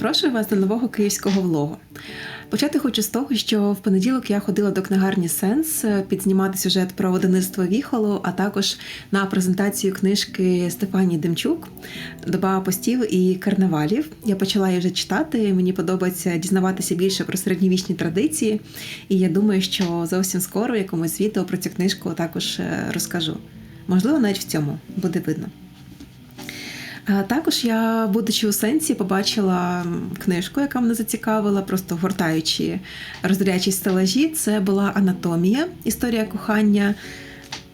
Запрошую вас до нового київського влогу. Почати хочу з того, що в понеділок я ходила до книгарні Сенс підзнімати сюжет про видавництво Віхоло, а також на презентацію книжки Стефанії Демчук Доба постів і карнавалів. Я почала її вже читати. Мені подобається дізнаватися більше про середньовічні традиції, і я думаю, що зовсім скоро якомусь відео про цю книжку також е, розкажу. Можливо, навіть в цьому буде видно. А Також я, будучи у сенсі, побачила книжку, яка мене зацікавила, просто гортаючи розділячі стелажі. Це була анатомія, історія кохання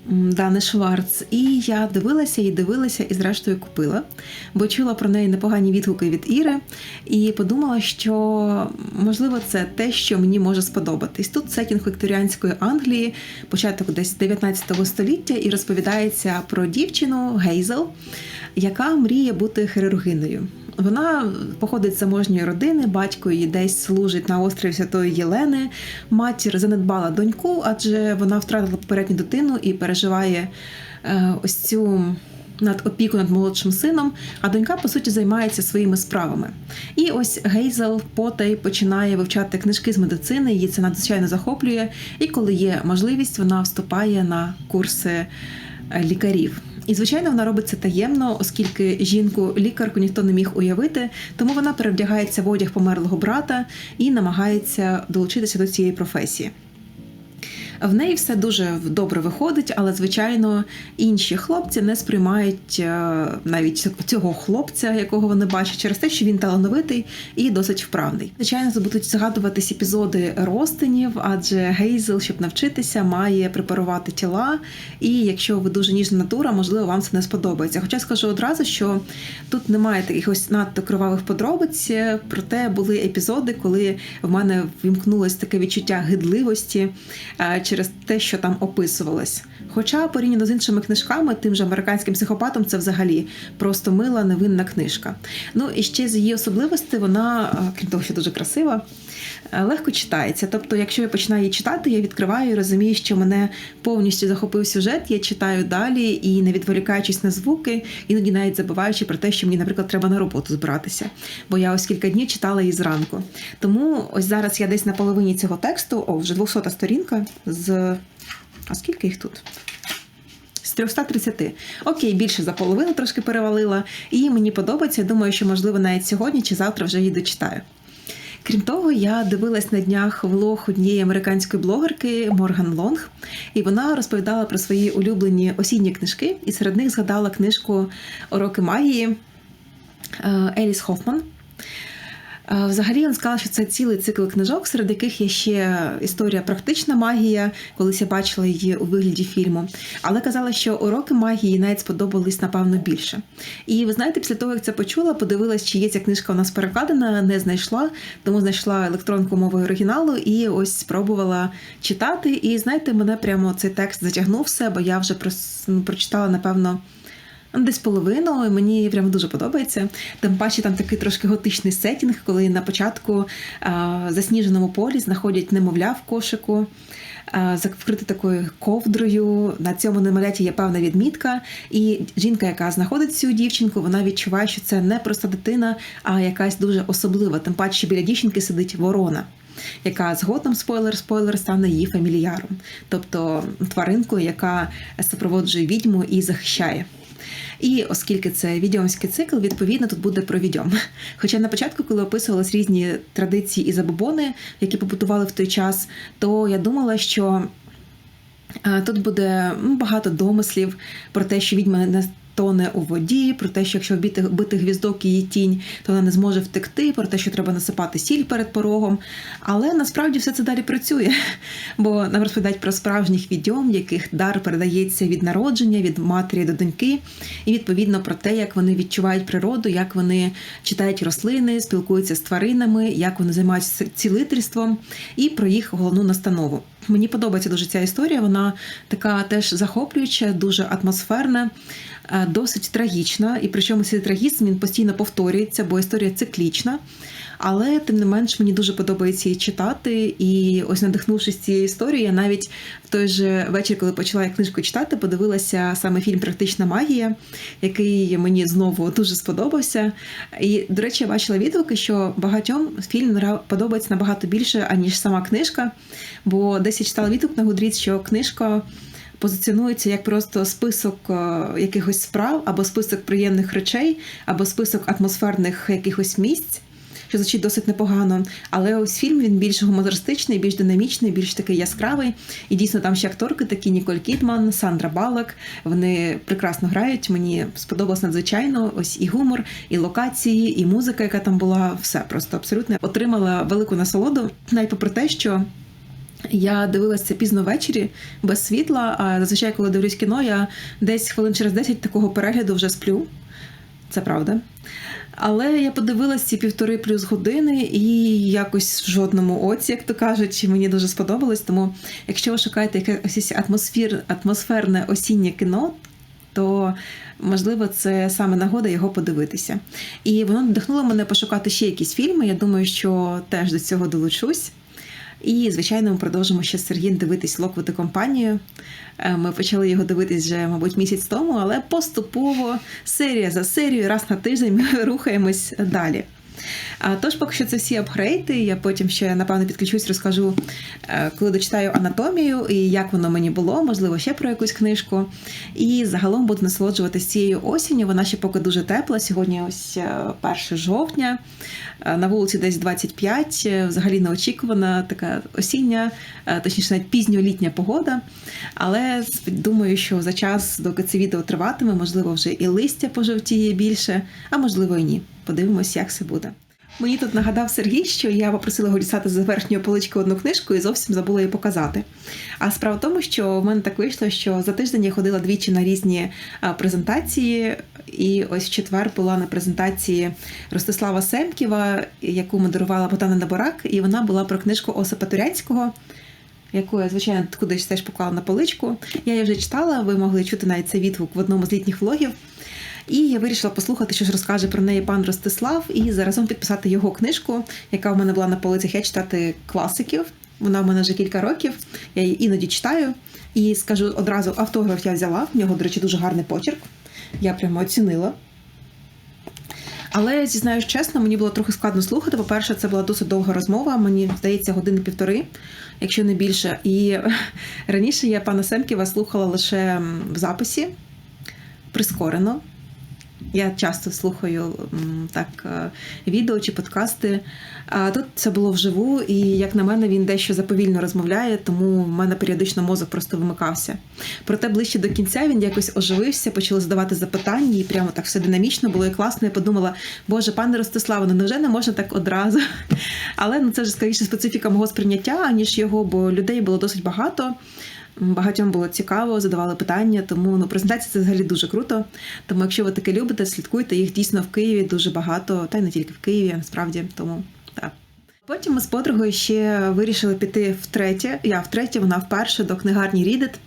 Дани Шварц. І я дивилася і дивилася, і зрештою купила, бо чула про неї непогані відгуки від Іри, і подумала, що можливо це те, що мені може сподобатись. Тут сетінг вікторіанської Англії, початок десь 19 століття, і розповідається про дівчину Гейзел яка мріє бути хірургиною. Вона походить з заможньої родини, батько її десь служить на острові Святої Єлени. Матір занедбала доньку, адже вона втратила попередню дитину і переживає е, ось цю. Над опіку над молодшим сином, а донька, по суті, займається своїми справами. І ось Гейзел потай починає вивчати книжки з медицини, її це надзвичайно захоплює. І коли є можливість, вона вступає на курси е, лікарів. І, звичайно, вона робить це таємно, оскільки жінку-лікарку ніхто не міг уявити, тому вона перевдягається в одяг померлого брата і намагається долучитися до цієї професії. В неї все дуже добре виходить, але звичайно інші хлопці не сприймають е, навіть цього хлопця, якого вони бачать, через те, що він талановитий і досить вправний. Звичайно, будуть згадуватись епізоди розтинів, адже Гейзел, щоб навчитися, має препарувати тіла. І якщо ви дуже ніжна натура, можливо, вам це не сподобається. Хоча скажу одразу, що тут немає таких надто кривавих подробиць, проте були епізоди, коли в мене вімкнулось таке відчуття гидливості. Е, через те, що там описувалось. Хоча порівняно з іншими книжками, тим же американським психопатом, це взагалі просто мила невинна книжка. Ну і ще з її особливостей вона, крім того, що дуже красива, легко читається. Тобто, якщо я починаю її читати, я відкриваю і розумію, що мене повністю захопив сюжет, я читаю далі і не відволікаючись на звуки, іноді навіть забуваючи про те, що мені, наприклад, треба на роботу збиратися. Бо я ось кілька днів читала її зранку. Тому ось зараз я десь на половині цього тексту, о, вже 200 сторінка з. А скільки їх тут? З 330. Окей, більше за половину трошки перевалила. І мені подобається. Думаю, що, можливо, навіть сьогодні чи завтра вже її дочитаю. Крім того, я дивилась на днях влог однієї американської блогерки Морган Лонг, і вона розповідала про свої улюблені осінні книжки, і серед них згадала книжку Уроки магії е, Еліс Хофман. Е, Взагалі він сказала, що це цілий цикл книжок, серед яких є ще історія практична магія, колись я бачила її у вигляді фільму. Але казала, що уроки магії навіть сподобались, напевно, більше. І ви знаєте, після того, як це почула, подивилась, чи є ця книжка у нас перекладена, не знайшла, тому знайшла електронку мовою оригіналу і ось спробувала читати. І знаєте, мене прямо цей текст затягнув все, бо я вже ну, прочитала, напевно. Десь половину, мені прямо дуже подобається. Тим паче там такий трошки готичний сетінг, коли на початку а, засніженому полі знаходять немовля в кошику, вкрите такою ковдрою. На цьому немовляті є певна відмітка. І жінка, яка знаходить цю дівчинку, вона відчуває, що це не просто дитина, а якась дуже особлива. Тим паче, що біля дівчинки сидить ворона. Яка згодом спойлер-спойлер стане її фамільяром, тобто тваринкою, яка супроводжує відьму і захищає. І оскільки це відьомський цикл, відповідно тут буде про відьом. Хоча на початку, коли описувались різні традиції і забобони, які побутували в той час, то я думала, що е, тут буде ну, багато домислів про те, що відьма не тоне у воді, про те, що якщо бити, бити гвіздок її тінь, то вона не зможе втекти, про те, що треба насипати сіль перед порогом. Але насправді все це далі працює, бо нам розповідають про справжніх відьом, яких дар передається від народження, від матері до доньки, і відповідно про те, як вони відчувають природу, як вони читають рослини, спілкуються з тваринами, як вони займаються цілительством, і про їх головну настанову. Мені подобається дуже ця історія. Вона така теж захоплююча, дуже атмосферна, досить трагічна. І причому цей трагізм він постійно повторюється, бо історія циклічна. Але тим не менш мені дуже подобається її читати. І ось надихнувшись цією історією, я навіть в той же вечір, коли почала я книжку читати, подивилася саме фільм Практична магія, який мені знову дуже сподобався. І, до речі, я бачила відгуки, що багатьом фільм подобається набагато більше, аніж сама книжка. Бо десь я читала відгук на Гудріц, що книжка позиціонується як просто список е, якихось справ, або список приємних речей, або список атмосферних якихось місць. Що звучить досить непогано, але ось фільм він більш гумористичний, більш динамічний, більш такий яскравий. І дійсно там ще акторки, такі Ніколь Кідман, Сандра Балак. Вони прекрасно грають. Мені сподобалось надзвичайно. Ось і гумор, і локації, і музика, яка там була, все просто абсолютно отримала велику насолоду, навіть попри те, що. Я дивилася пізно ввечері без світла. А зазвичай, коли дивлюсь кіно, я десь хвилин через 10 такого перегляду вже сплю. Це правда. Але я подивилася ці півтори плюс години і якось в жодному оці, як то кажуть, мені дуже сподобалось. Тому, якщо ви шукаєте якесь атмосфер, атмосферне осіннє кіно, то можливо це саме нагода його подивитися. І воно надихнуло мене пошукати ще якісь фільми. Я думаю, що теж до цього долучусь. І, звичайно, ми продовжимо ще з Сергієм дивитись локвити компанію. Е, ми почали його дивитись вже, мабуть, місяць тому, але поступово серія за серією, раз на тиждень ми рухаємось далі. Тож, поки що це всі апгрейди. Я потім ще напевно підключусь, розкажу, е, коли дочитаю анатомію і як воно мені було, можливо, ще про якусь книжку. І загалом буду насолоджуватися цією осінню. Вона ще поки дуже тепла. Сьогодні ось 1 е, жовтня. Е, на вулиці десь 25, взагалі неочікувана така осіння, точніше, навіть пізньолітня погода. Але думаю, що за час, доки це відео триватиме, можливо, вже і листя пожовтіє більше, а можливо і ні. Подивимось, як все буде. Мені тут нагадав Сергій, що я попросила його дістати з верхньої полички одну книжку і зовсім забула її показати. А справа в тому, що в мене так вийшло, що за тиждень я ходила двічі на різні презентації, і ось в четвер була на презентації Ростислава Семківа, яку модерувала Богдана Наборак, і вона була про книжку Осипа Турянського. Яку я, звичайно, кудись теж поклала на поличку. Я її вже читала, ви могли чути навіть цей відгук в одному з літніх влогів. І я вирішила послухати, що ж розкаже про неї пан Ростислав, і заразом підписати його книжку, яка в мене була на полицях. Я читати класиків. Вона в мене вже кілька років. Я її іноді читаю. І скажу одразу, автограф я взяла. В нього, до речі, дуже гарний почерк. Я прямо оцінила. Але зізнаюсь чесно, мені було трохи складно слухати. По-перше, це була досить довга розмова. Мені здається, години-півтори, якщо не більше. І раніше я пана Семківа слухала лише в записі прискорено. Я часто слухаю так е, відео чи подкасти. А тут це було вживу, і як на мене, він дещо заповільно розмовляє, тому в мене періодично мозок просто вимикався. Проте ближче до кінця він якось оживився, почали задавати запитання, і прямо так все динамічно було і класно. Я подумала, боже, пане Ростиславе, ну невже не можна так одразу? Але ну це ж скоріше специфіка мого сприйняття, аніж його, бо людей було досить багато. Багатьом було цікаво, задавали питання, тому ну презентація це взагалі дуже круто. Тому, якщо ви таке любите, слідкуйте їх дійсно в Києві дуже багато, та й не тільки в Києві, насправді тому так. Потім ми з подругою ще вирішили піти втретє. Я втретє, вона вперше до книгарні Рідет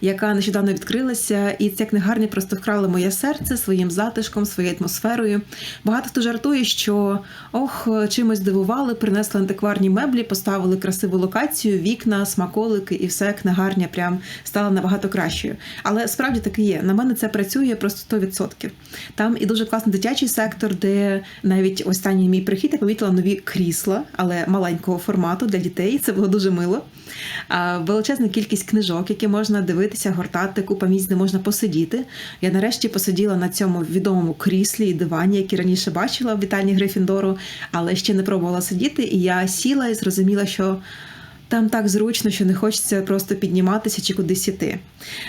яка нещодавно відкрилася, і ця книгарня просто вкрала моє серце своїм затишком, своєю атмосферою. Багато хто жартує, що ох, чимось дивували, принесли антикварні меблі, поставили красиву локацію, вікна, смаколики, і все книгарня прям стала набагато кращою. Але справді таки є. На мене це працює просто 100%. Там і дуже класний дитячий сектор, де навіть останній мій прихід я помітила нові крісла, але маленького формату для дітей. Це було дуже мило. Величезна кількість книжок, які можна дивитися, гортати, купа місць, де можна посидіти. Я нарешті посиділа на цьому відомому кріслі і дивані, які раніше бачила в вітальні Грифіндору, але ще не пробувала сидіти. І я сіла і зрозуміла, що. Там так зручно, що не хочеться просто підніматися чи кудись іти.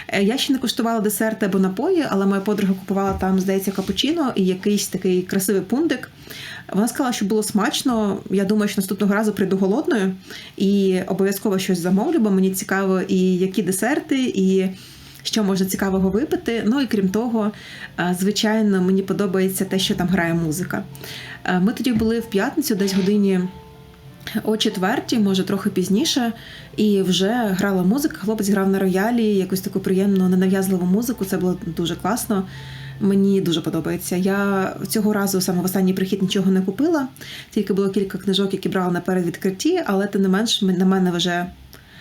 Е, я ще не куштувала десерти або напої, але моя подруга купувала там, здається, капучино і якийсь такий красивий пундик. Вона сказала, що було смачно. Я думаю, що наступного разу прийду голодною і обов'язково щось замовлю, бо мені цікаво, і які десерти, і що можна цікавого випити. Ну і крім того, е, звичайно, мені подобається те, що там грає музика. Е, ми тоді були в п'ятницю, десь годині. О четвертій, може трохи пізніше, і вже грала музика. Хлопець грав на роялі, якусь таку приємну, ненав'язливу музику. Це було дуже класно. Мені дуже подобається. Я цього разу саме в останній прихід нічого не купила, тільки було кілька книжок, які брала на передвідкритті, але тим не менш на мене вже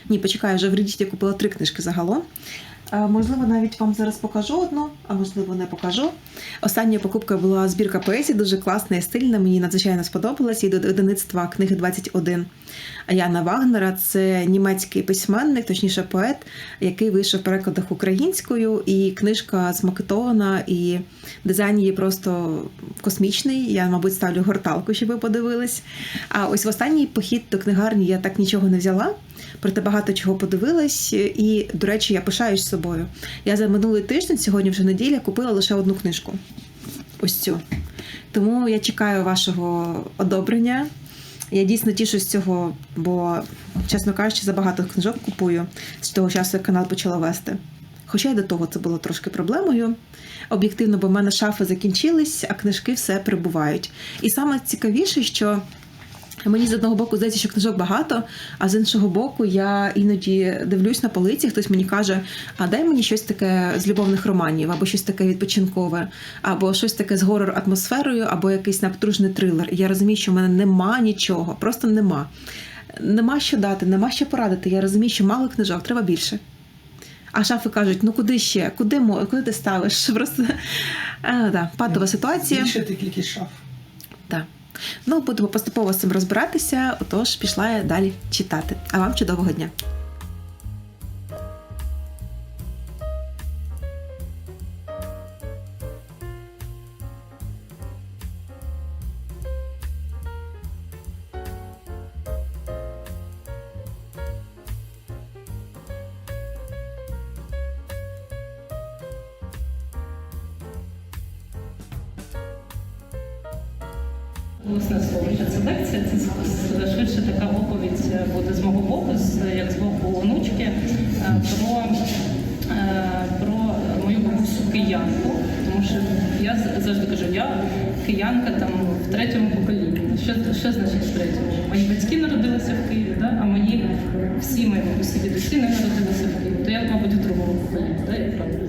ні, почекаю, вже в я купила три книжки загалом. Можливо, навіть вам зараз покажу одну, а можливо, не покажу. Остання покупка була збірка поезії, дуже класна і стильна. Мені надзвичайно сподобалась. І до видавництва книги 21 Яна Вагнера. Це німецький письменник, точніше поет, який вийшов в перекладах українською. І книжка змакетована, і дизайн її просто космічний. Я, мабуть, ставлю горталку, щоб ви подивились. А ось в останній похід до книгарні я так нічого не взяла. Проте багато чого подивилась, і, до речі, я пишаюсь собою. Я за минулий тиждень, сьогодні вже неділя, купила лише одну книжку. Ось цю. Тому я чекаю вашого одобрення. Я дійсно тішусь цього, бо, чесно кажучи, забагато книжок купую з того часу, як канал почала вести. Хоча й до того це було трошки проблемою. Об'єктивно, бо в мене шафи закінчились, а книжки все прибувають. І саме цікавіше, що Мені з одного боку здається, що книжок багато, а з іншого боку, я іноді дивлюсь на полиці, хтось мені каже: а дай мені щось таке з любовних романів, або щось таке відпочинкове, або щось таке з горор атмосферою, або якийсь напружний трилер. Я розумію, що в мене нема нічого, просто нема. Нема що дати, нема що порадити. Я розумію, що мало книжок, треба більше. А шафи кажуть: ну куди ще? Куди куди ти ставиш? Просто а, да, патова ситуація. Збільшити кількість шаф. Ну, будемо поступово з цим розбиратися, отож пішла я далі читати. А вам чудового дня! Буде з мого боку, як з боку онучки, е, про, е, про мою бабусю киянку. Тому що я завжди кажу, я киянка там в третьому поколінні. Що, що значить в третьому? Мої батьки народилися в Києві, да? а мої всі мої бабусі дідусі не народилися в Києві. То я, мабуть, в другому поколінні, да? я правильно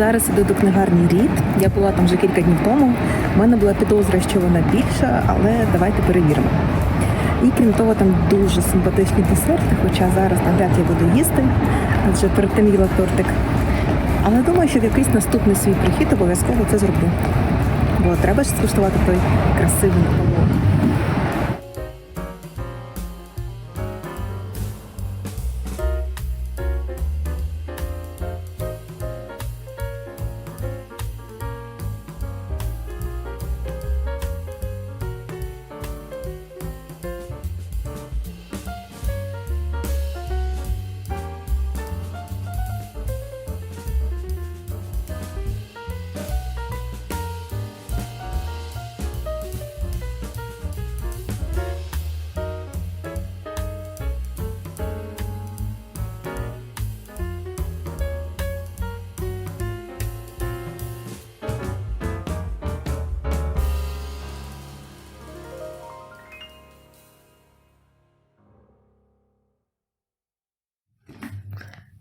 Зараз іду до книгарні Рід. Я була там вже кілька днів тому. У мене була підозра, що вона більша, але давайте перевіримо. І крім того, там дуже симпатичні десерти, хоча зараз навряд я буду їсти, адже перед тим їла тортик. Але думаю, що в якийсь наступний свій прихід обов'язково це зроблю. Бо треба ж скуштувати той красивий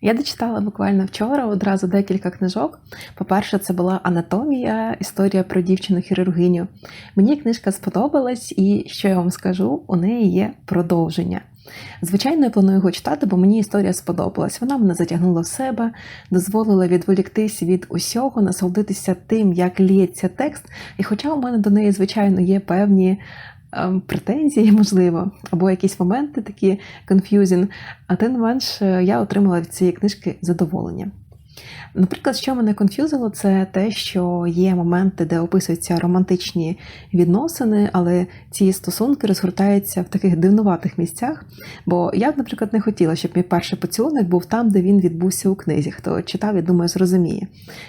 Я дочитала буквально вчора одразу декілька книжок. По-перше, це була анатомія, історія про дівчину-хірургиню. Мені книжка сподобалась, і що я вам скажу, у неї є продовження. Звичайно, я планую його читати, бо мені історія сподобалась. Вона мене затягнула в себе, дозволила відволіктись від усього, насолодитися тим, як лється текст. І хоча у мене до неї, звичайно, є певні претензії, можливо, або якісь моменти такі confusing, а тим не менш е, я отримала від цієї книжки задоволення. Наприклад, що мене конфюзило, це те, що є моменти, де описуються романтичні відносини, але ці стосунки розгортаються в таких дивнуватих місцях. Бо я б, наприклад, не хотіла, щоб мій перший поцілунок був там, де він відбувся у книзі. Хто читав, я думаю, зрозуміє.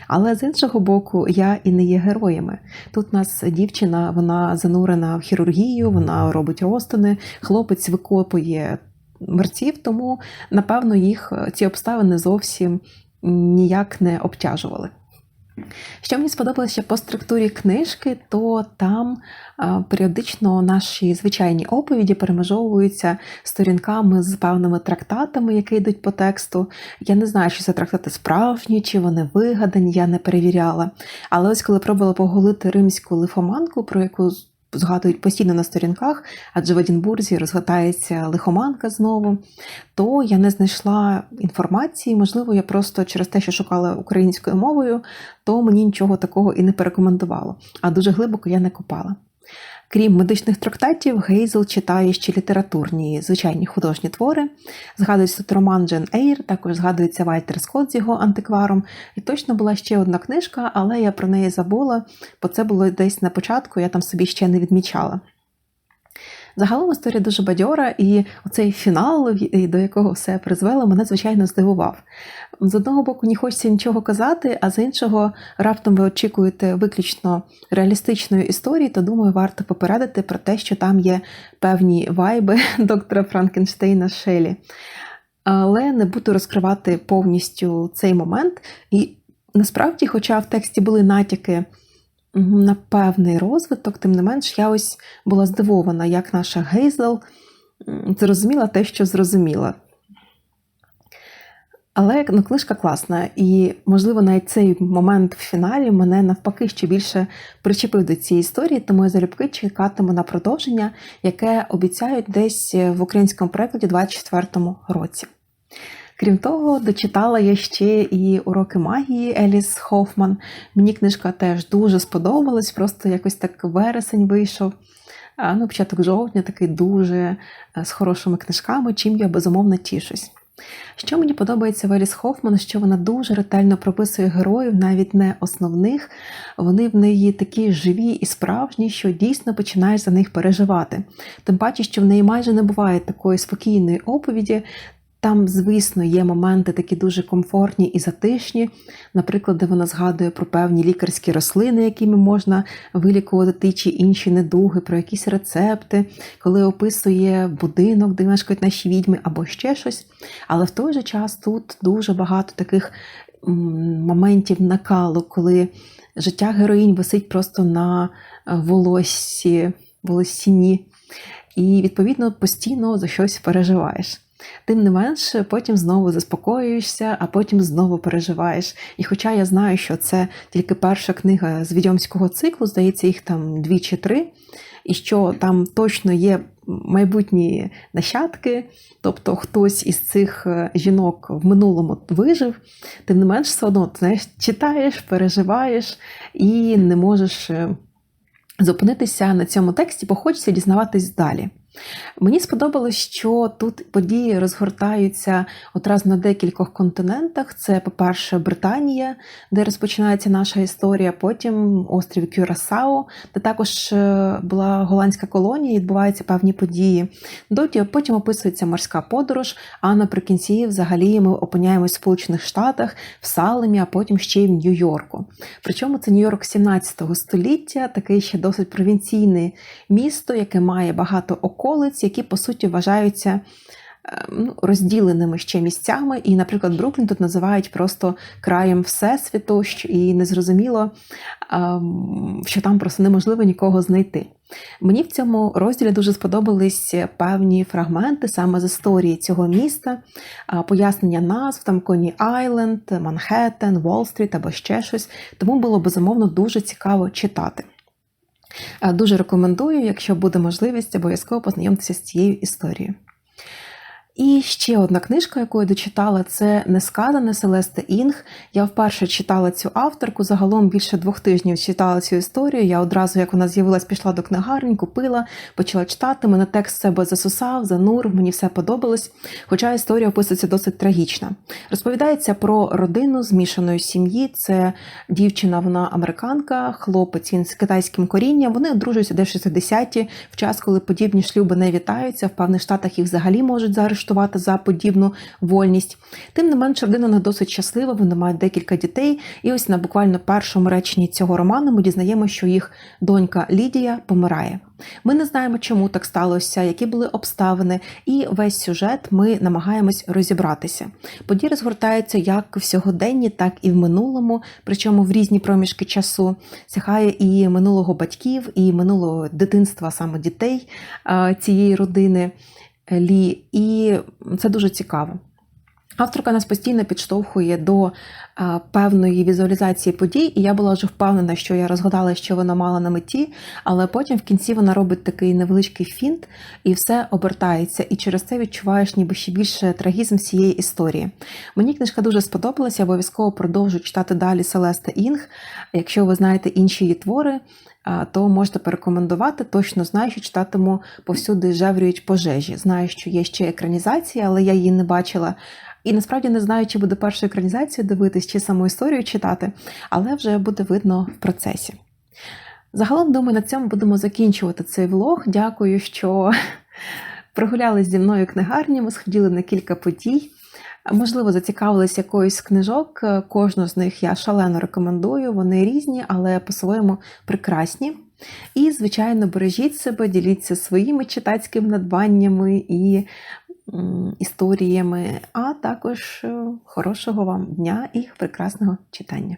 Але з іншого боку, я і не є героями. Тут у нас дівчина, вона занурена в хірургію, вона робить розтини, хлопець викопує мерців, тому напевно їх ці обставини зовсім ніяк не обтяжували. Що мені сподобалося по структурі книжки, то там періодично наші звичайні оповіді перемежовуються сторінками з певними трактатами, які йдуть по тексту. Я не знаю, чи це трактати справжні, чи вони вигадані, я не перевіряла. Але ось коли пробувала поголити римську лифоманку, про яку згадують постійно на сторінках, адже в Едінбурзі розгортається лихоманка знову, то я не знайшла інформації. Можливо, я просто через те, що шукала українською мовою, то мені нічого такого і не порекомендувало. А дуже глибоко я не копала. Крім медичних трактатів, Гейзел читає ще літературні звичайні художні твори. Згадується роман Джен Ейр, також згадується Вальтер Скотт з його антикваром. І точно була ще одна книжка, але я про неї забула, бо це було десь на початку, я там собі ще не відмічала. Загалом історія дуже бадьора, і оцей фінал, до якого все призвело, мене звичайно здивував. З одного боку, не хочеться нічого казати, а з іншого, раптом ви очікуєте виключно реалістичної історії, то думаю, варто попередити про те, що там є певні вайби доктора Франкенштейна Шелі. Але не буду розкривати повністю цей момент. І насправді, хоча в тексті були натяки на певний розвиток, тим не менш, я ось була здивована, як наша Гейзел зрозуміла те, що зрозуміла. Але ну, книжка класна, і, можливо, навіть цей момент в фіналі мене навпаки ще більше причепив до цієї історії, тому я залюбки чекатиму на продовження, яке обіцяють десь в українському перекладі у 2024 році. Крім того, дочитала я ще і уроки магії Еліс Хофман. Мені книжка теж дуже сподобалась, просто якось так вересень вийшов. Ну, початок жовтня такий дуже з хорошими книжками, чим я безумовно тішусь. Що мені подобається в Еліс Хофман, що вона дуже ретельно прописує героїв, навіть не основних. Вони в неї такі живі і справжні, що дійсно починаєш за них переживати. Тим паче, що в неї майже не буває такої спокійної оповіді. Там, звісно, є моменти такі дуже комфортні і затишні, наприклад, де вона згадує про певні лікарські рослини, якими можна вилікувати ті чи інші недуги, про якісь рецепти, коли описує будинок, де мешкають наші відьми, або ще щось. Але в той же час тут дуже багато таких моментів накалу, коли життя героїнь висить просто на волоссі, волосіні, і, відповідно, постійно за щось переживаєш. Тим не менш, потім знову заспокоюєшся, а потім знову переживаєш. І хоча я знаю, що це тільки перша книга з відьомського циклу, здається, їх там дві чи три, і що там точно є майбутні нащадки, тобто хтось із цих жінок в минулому вижив, тим не менш, все одно знаєш, читаєш, переживаєш і не можеш зупинитися на цьому тексті, бо хочеться дізнаватись далі. Мені сподобалось, що тут події розгортаються одразу на декількох континентах. Це, по-перше, Британія, де розпочинається наша історія, потім острів Кюрасао, де також була голландська колонія, відбуваються певні події. Потім описується морська подорож, а наприкінці, взагалі, ми опиняємось в Сполучених Штатах, в Салемі, а потім ще й в Нью-Йорку. Причому це Нью-Йорк 17 століття, такий ще досить провінційне місто, яке має багато околиць, які по суті вважаються ну, розділеними ще місцями. І, наприклад, Бруклін тут називають просто краєм Всесвіту, і незрозуміло, що там просто неможливо нікого знайти. Мені в цьому розділі дуже сподобались певні фрагменти саме з історії цього міста, пояснення назв, там Коні Айленд, Манхеттен, Уолл-стріт або ще щось. Тому було безумовно дуже цікаво читати. Дуже рекомендую, якщо буде можливість, обов'язково познайомитися з цією історією. І ще одна книжка, яку я дочитала, це Несказане Селесте Інг. Я вперше читала цю авторку. Загалом більше двох тижнів читала цю історію. Я одразу, як вона з'явилась, пішла до книгарні, купила, почала читати. Мене текст себе засусав, занур, мені все подобалось. Хоча історія описується досить трагічно. Розповідається про родину змішаної сім'ї. Це дівчина, вона американка, хлопець він з китайським корінням. Вони одружуються десь 60-ті, в час, коли подібні шлюби не вітаються. В певних штатах їх взагалі можуть заарештувати за подібну вольність. Тим не менш, родина не досить щаслива, вони мають декілька дітей. І ось на буквально першому реченні цього роману ми дізнаємося, що їх донька Лідія помирає. Ми не знаємо, чому так сталося, які були обставини, і весь сюжет ми намагаємось розібратися. Події розгортаються як в сьогоденні, так і в минулому, причому в різні проміжки часу. Сягає і минулого батьків, і минулого дитинства саме дітей цієї родини Лі, і це дуже цікаво. Авторка нас постійно підштовхує до а, певної візуалізації подій, і я була вже впевнена, що я розгадала, що вона мала на меті, але потім в кінці вона робить такий невеличкий фінт, і все обертається. І через це відчуваєш ніби ще більше трагізм цієї історії. Мені книжка дуже сподобалася, обов'язково продовжу читати далі Селеста Інг. Якщо ви знаєте інші її твори, то можете порекомендувати. Точно знаю, що читатиму повсюди жеврюють пожежі. Знаю, що є ще екранізація, але я її не бачила. І насправді не знаю, чи буде першу екранізацію дивитись, чи саму історію читати, але вже буде видно в процесі. Загалом, думаю, на цьому будемо закінчувати цей влог. Дякую, що прогулялись зі мною книгарнями, сходили на кілька подій. Можливо, зацікавились якоюсь книжок. Кожну з них я шалено рекомендую. Вони різні, але по-своєму прекрасні. І, звичайно, бережіть себе, діліться своїми читацькими надбаннями і історіями, а також е, хорошого вам дня і прекрасного читання.